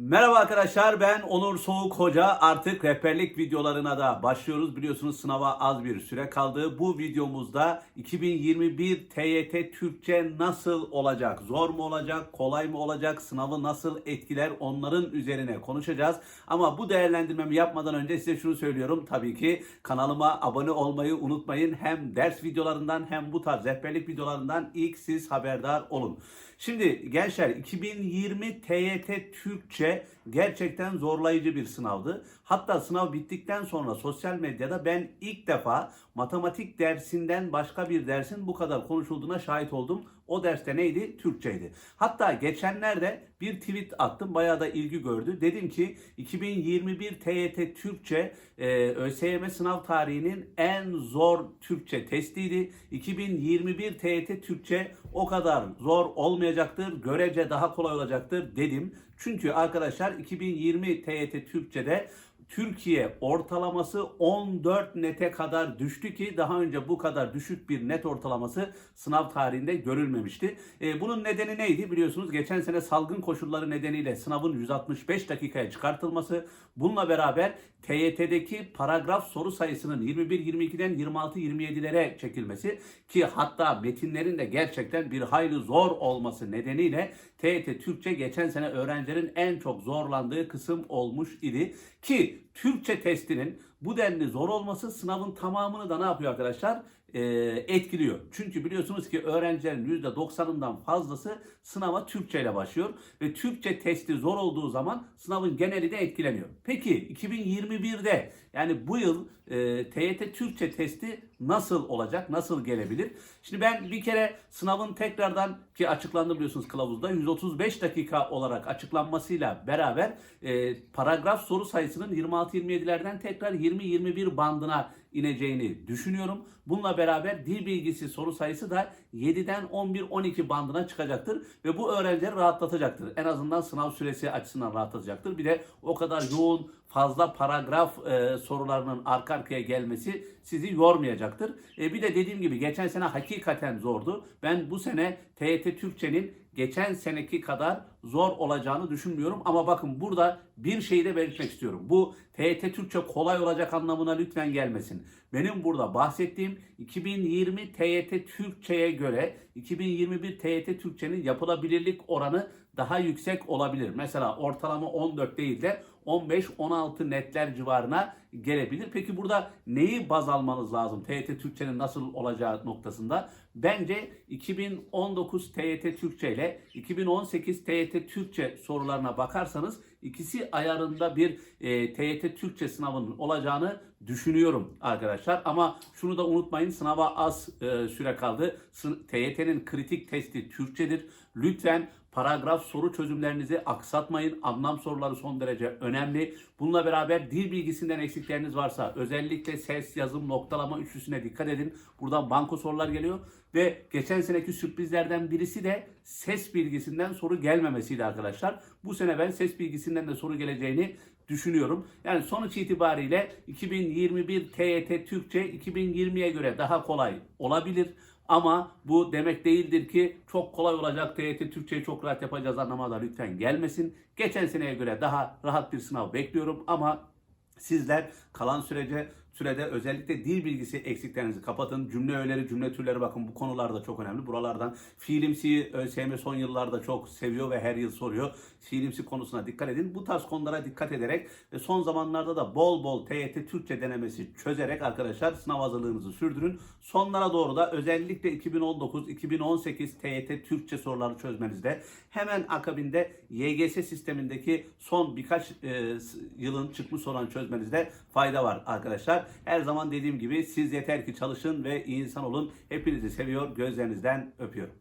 Merhaba arkadaşlar ben Onur Soğuk Hoca. Artık rehberlik videolarına da başlıyoruz. Biliyorsunuz sınava az bir süre kaldı. Bu videomuzda 2021 TYT Türkçe nasıl olacak? Zor mu olacak? Kolay mı olacak? Sınavı nasıl etkiler? Onların üzerine konuşacağız. Ama bu değerlendirmemi yapmadan önce size şunu söylüyorum. Tabii ki kanalıma abone olmayı unutmayın. Hem ders videolarından hem bu tarz rehberlik videolarından ilk siz haberdar olun. Şimdi gençler 2020 TYT Türkçe gerçekten zorlayıcı bir sınavdı. Hatta sınav bittikten sonra sosyal medyada ben ilk defa matematik dersinden başka bir dersin bu kadar konuşulduğuna şahit oldum. O derste neydi? Türkçeydi. Hatta geçenlerde bir tweet attım. Bayağı da ilgi gördü. Dedim ki 2021 TYT Türkçe e, ÖSYM sınav tarihinin en zor Türkçe testiydi. 2021 TYT Türkçe o kadar zor olmayacaktır. Görece daha kolay olacaktır dedim. Çünkü arkadaşlar 2020 TYT Türkçe'de Türkiye ortalaması 14 nete kadar düştü ki daha önce bu kadar düşük bir net ortalaması sınav tarihinde görülmemişti. E, bunun nedeni neydi? Biliyorsunuz geçen sene salgın koşulları nedeniyle sınavın 165 dakikaya çıkartılması. Bununla beraber TYT'deki paragraf soru sayısının 21-22'den 26-27'lere çekilmesi ki hatta metinlerin de gerçekten bir hayli zor olması nedeniyle TYT Türkçe geçen sene öğrencilerin en çok zorlandığı kısım olmuş idi. Ki Türkçe testinin bu denli zor olması sınavın tamamını da ne yapıyor arkadaşlar? Ee, etkiliyor. Çünkü biliyorsunuz ki öğrencilerin %90'ından fazlası sınava Türkçe ile başlıyor. Ve Türkçe testi zor olduğu zaman sınavın geneli de etkileniyor. Peki 2021'de yani bu yıl e, TYT Türkçe testi nasıl olacak? Nasıl gelebilir? Şimdi ben bir kere sınavın tekrardan ki açıklandı biliyorsunuz kılavuzda 135 dakika olarak açıklanmasıyla beraber e, paragraf soru sayısının 26-27'lerden tekrar 20-21 bandına ineceğini düşünüyorum. Bununla beraber dil bilgisi soru sayısı da 7'den 11-12 bandına çıkacaktır ve bu öğrencileri rahatlatacaktır. En azından sınav süresi açısından rahatlatacaktır. Bir de o kadar yoğun fazla paragraf e, sorularının arka arkaya gelmesi sizi yormayacaktır. E, bir de dediğim gibi geçen sene hakikaten zordu. Ben bu sene TYT Türkçenin geçen seneki kadar zor olacağını düşünmüyorum. Ama bakın burada bir şeyi de belirtmek istiyorum. Bu TYT Türkçe kolay olacak anlamına lütfen gelmesin. Benim burada bahsettiğim 2020 TYT Türkçe'ye göre 2021 TYT Türkçe'nin yapılabilirlik oranı daha yüksek olabilir. Mesela ortalama 14 değil de 15-16 netler civarına gelebilir. Peki burada neyi baz almanız lazım TYT Türkçenin nasıl olacağı noktasında? Bence 2019 TYT Türkçe ile 2018 TYT Türkçe sorularına bakarsanız ikisi ayarında bir e, TYT Türkçe sınavının olacağını düşünüyorum arkadaşlar. Ama şunu da unutmayın sınava az e, süre kaldı. TYT'nin kritik testi Türkçedir. Lütfen paragraf soru çözümlerinizi aksatmayın. Anlam soruları son derece önemli. Bununla beraber dil bilgisinden eksikleriniz varsa özellikle ses, yazım, noktalama üçlüsüne dikkat edin. Buradan banko sorular geliyor. Ve geçen seneki sürprizlerden birisi de ses bilgisinden soru gelmemesiydi arkadaşlar. Bu sene ben ses bilgisinden de soru geleceğini düşünüyorum. Yani sonuç itibariyle 2021 TYT Türkçe 2020'ye göre daha kolay olabilir. Ama bu demek değildir ki çok kolay olacak TYT Türkçeyi çok rahat yapacağız anlamına da lütfen gelmesin. Geçen seneye göre daha rahat bir sınav bekliyorum ama sizler kalan sürece sürede özellikle dil bilgisi eksiklerinizi kapatın. Cümle öğeleri, cümle türleri bakın bu konular da çok önemli. Buralardan fiilimsi ÖSYM son yıllarda çok seviyor ve her yıl soruyor. Fiilimsi konusuna dikkat edin. Bu tarz konulara dikkat ederek ve son zamanlarda da bol bol TYT Türkçe denemesi çözerek arkadaşlar sınav hazırlığınızı sürdürün. Sonlara doğru da özellikle 2019-2018 TYT Türkçe soruları çözmenizde hemen akabinde YGS sistemindeki son birkaç e, yılın çıkmış olan çözmenizde fayda var arkadaşlar. Her zaman dediğim gibi siz yeter ki çalışın ve insan olun. Hepinizi seviyor, gözlerinizden öpüyorum.